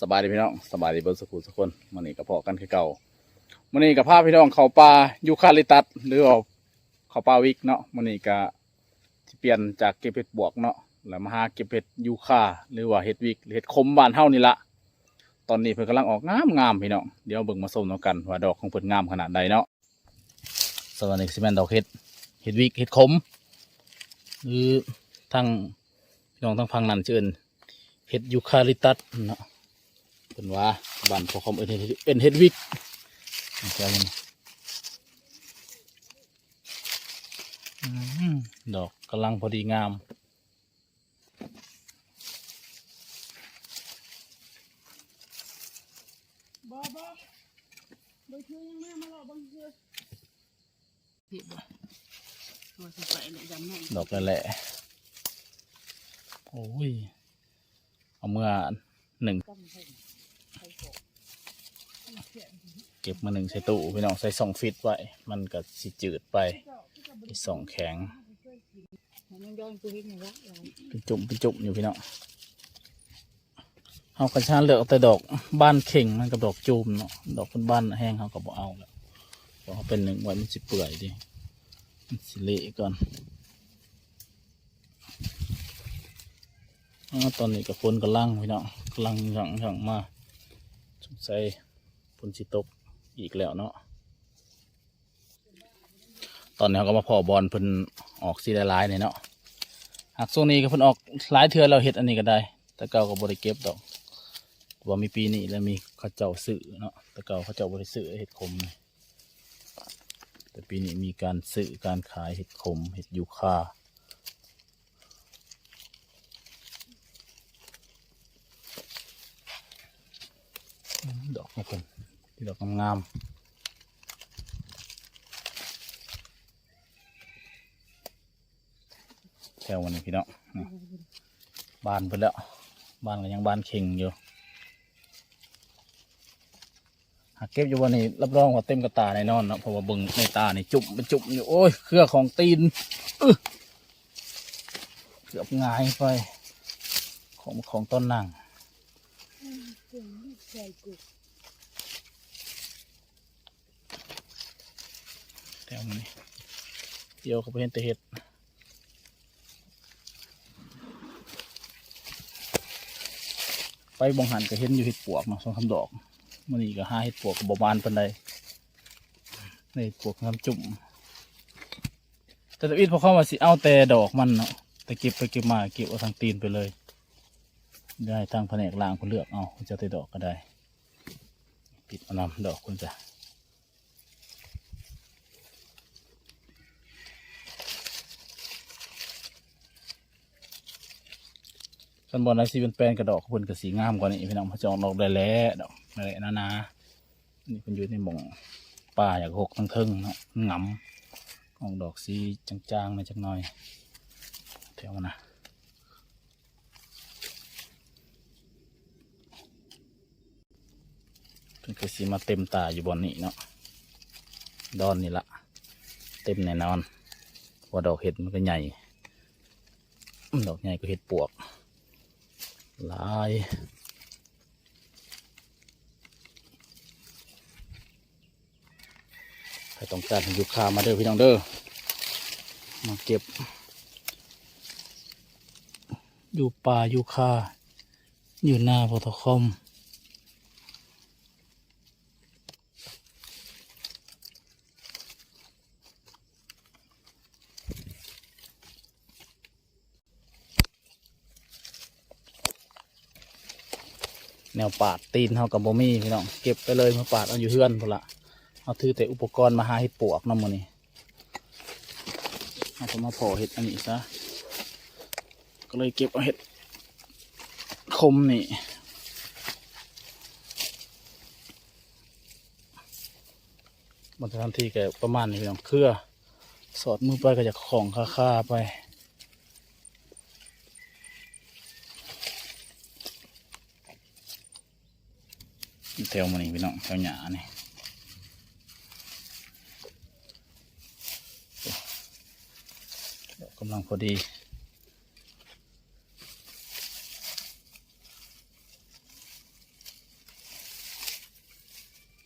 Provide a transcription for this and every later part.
สบายดีพี่น้องสบายดีเบิร์ดสกุลทุกคนมันนี้ก็พอกันคือเก่ามันนี้กับพาพี่น้องเขาป่ายูคาลิตัสหรือว่าเขาป่าวิกเนาะมันนี้ก็ที่เปลี่ยนจากเก็บเห็ดบวกเนาะแล้วมาหาเก็บเห็ดยูคาหรือว่าเห็ดวิกเห็ดคมบานเฮานี่ละตอนนี้เพิ่นกำลังออกงามงามพี่น้องเดี๋ยวเบิ่งมาส้มน้ำกันว่าดอกของเพิ่นงามขนาดใดเนาะสวัสดีสิแมนดอกเห็ดเห็ดวิกเห็ดคมหรือทั้งพี่น้องทั้งพังนั่นเอิ้นเห็ดยูคาลิตัสเนาะ เป็นว่าบ้านพอคอมเอ็นเอ็นเฮดวิกแค่นี้อืมดอกกำลังพอดีงามบ่บ่บ่คือยังแม่มาหรอกบ่คือผิดบ่ตัวสิไปเลยจำแม่ดอกแหละโอ้ย เอาเมื่อหนึ่งกำ เก็บมาหนึ่งใส่ตู้พี่น้องใส่สองฟิตไว้ มันก็สิจืดไปสองแข็งเป็นจุ่มเป็นจุ่มอยู่พี่น้องเอากระชาเหลือแต่ดอกบ้านเข่งมันกับดอกจูมเนาะดอกเป็นบ้านแห้งเขาก็บอกเอาแล้วเพราะเขาเป็นหนึ่งไว้มันสิเปื่อยดิมันสิเละก่อนอตอนนี้กับฝนกำลังพี่น้องกำลังหย่งหย่งมา สงสัยฝนสิตกอีกแล้วเนาะตอนนี้เขาก็มาพอบอลเพิ่นออกสีลายๆเนี่ยเนาะหากช่วงนี้ก็เพิ่นออกหลายเทื่อเราเฮ็ดอันนี้ก็ได้ แต่เก่าก็บ่ได้เก็บดอกว่ามีปีนี้แล้วมีเขาเจ้าซื้อเนาะแต่เก่าเขาเจ้าบ่ได้ซื้อเห็ดขมแต่ปีนี้มีการซื้อการขายเห็ดขมเห็ดยูคา อืมดอกของเพิ่นที่ดอกงามๆแถววันนี้พี่น้องนี่บานเพิ่นแล้วบานก็ยังบานเข่งอยู่หากเก็บอยู่วันนี้รับรองว่าเต็มกระตาแน่นอนเนาะเพราะว่าบิ่งในตานี่จุ่มเป็นจุ่มอยู่โอ้ยเครือของตีนเกือบงายไปของของต้นนางเสียงใส่กู แถวนี้เดี๋ยวเขาไปเห็นแต่เห็ดไปบองหันก็เห็นอยู่เห็ดปวกเนาะสองคำดอกมันนี่ก็ห้าเห็ดปวกกับบานปันใดในปวกน้ำจุ่มแต่ตะวิดพอเข้ามาสิเอาแต่ดอกมันเนาะแต่เก็บไปเก็บมาเก็บเอาทางตีนไปเลย ได้ทางแผนกล่างคุณเลือกเอาคุณจะแต่ดอกก็ได้ ปิดเอานำดอกคุณจะันบอลนะสีเป็นแปลนกระดอกเพิ่นกับสีงามกว่านี้พี่น้องพระจองดอกได้แล้วดอกอะไรนะนะนี่เป็นอยู่ในหม่งป่าอยากหกทั้งเทิงเนาะงำของดอกสีจางๆน่อยจักหน่อยแถวนะเพิ่นก็สีมาเต็มตาอยู่บนนี้เนาะดอนนี่ละเต็มแน่นอนพราดอกเห็ดมันก็ใหญ่ดอกใหญ่ก็เห็ดปวก ลายใครต้องการยูคามาเด้อพี่น้องเด้อมาเก็บ อยู่ป่ายูคาอยู่หน้าพอทคอม แนวปาดตีนเขากับบ่มีพี่น้องเก็บไปเลยมาปาดเอาอยู่เฮือนพุ่นละเอาถือแต่อุปกรณ์มาหาเห็ดปวกน้ำมันนี่เอาก็มาพอเห็ดอันนี้ซะก็เลยเก็บเอาเห็ดคมนี่บนสถานทีแกประมาณนี้พี่น้องเครือ สอดมือไปก็จะของค่าๆไป แถวมันนี่พี่น้องแถวหยานี่ดอกำลังพอดี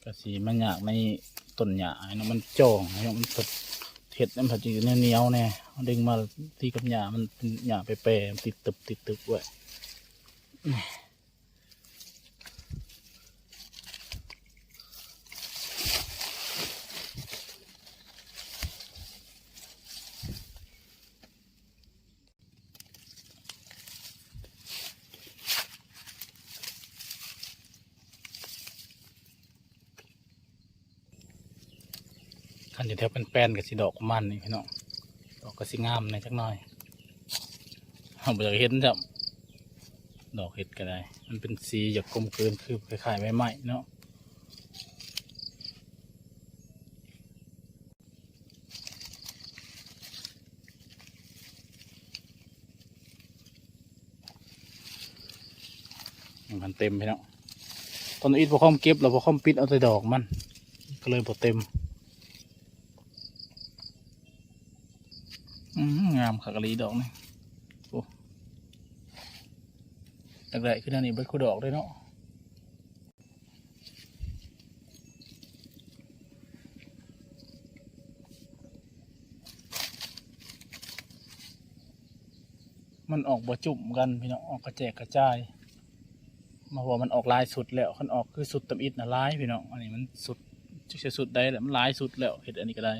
ก็สีมันอยากในต้นหญ้าเนาะมันจองเนาะมันสดเห็ดมันผัดอยู่เหนียวๆแน่เอาดึงมาที่กับหญ้ามันหญ้าไปแปรๆมันติดตึบติดตึบไว้ ขันอยู่แถวเป็นแป้นๆกับสีดอกมันนี่พี่น้องดอกก็สีงามในจักหน่อยเอาไปจากเห็นจับดอกเห็ดก็ได้ มันเป็นสีอยากกลมเกินคือคล้ายๆใบไม้เนาะมันเต็มพี่น้องตอนนี้พอคอมเก็บแล้วพอคอมปิดเอาแต่ดอกมัน ก็เลยบ่เต็มามขากะลีดอกนี่โอ้แรกๆขึ้นอันนี้เบิดคู่ดอกเลยเนาะมันออกบ่จุ่มกันพี่น้องออกกระแจกกระจาย มาว่ามันออกลายสุดแล้วคันออกคือสุดตำอิดนะลายพี่น้องอันนี้มันสุดจะสุดได้แหละมันลายสุดแล้วเห็ดอันนี้ก็ได้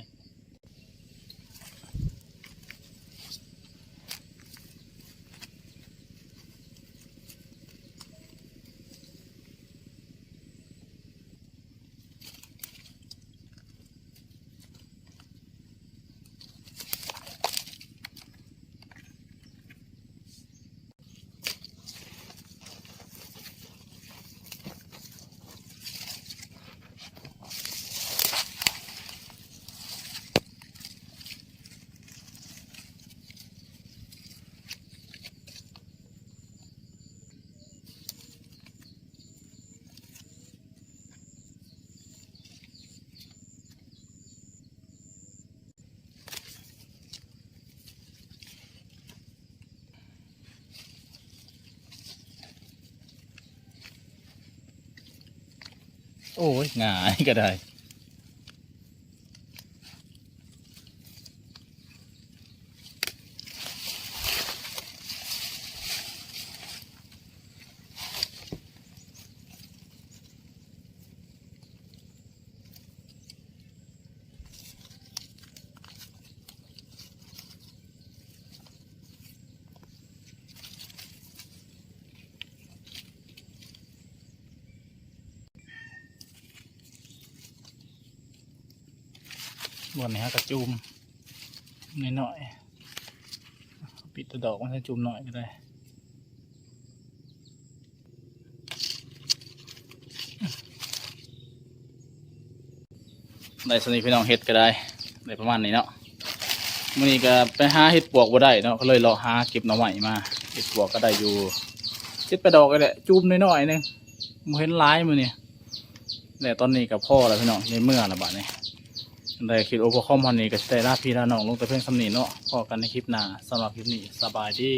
โอ้ยง่ายก็ได้ บนนี้ฮะกระจุมนิดหน่อยๆปิดแตะดอกมันให้จุมหน่อยก็ได้ได้สนิทพี่น้องเฮ็ดก็ได้ได้ประมาณนี้เนาะมื่อนี้ก็ไปหาเฮ็ดปวกบ่ได้เนาะก็เลยรอหาเก็บหน่อไม้มาเฮ็ดปวกก็ได้อยู่เจ็ดแปดอกก็แหละจุ่มน้อยๆหนึงบ่เห็นหลายมื้อนี้แต่ตอนนี้กับพ่อแล้วพี่น้องในเมื่อละบาดนี้ ได้คลิปโอเวอร์คอมวันนี้ก็จะได้ลาพี่ลาน้องลงแต่เพียงสำนีเนาะพอกันในคลิปหน้าสำหรับคลิปนี้สบายดี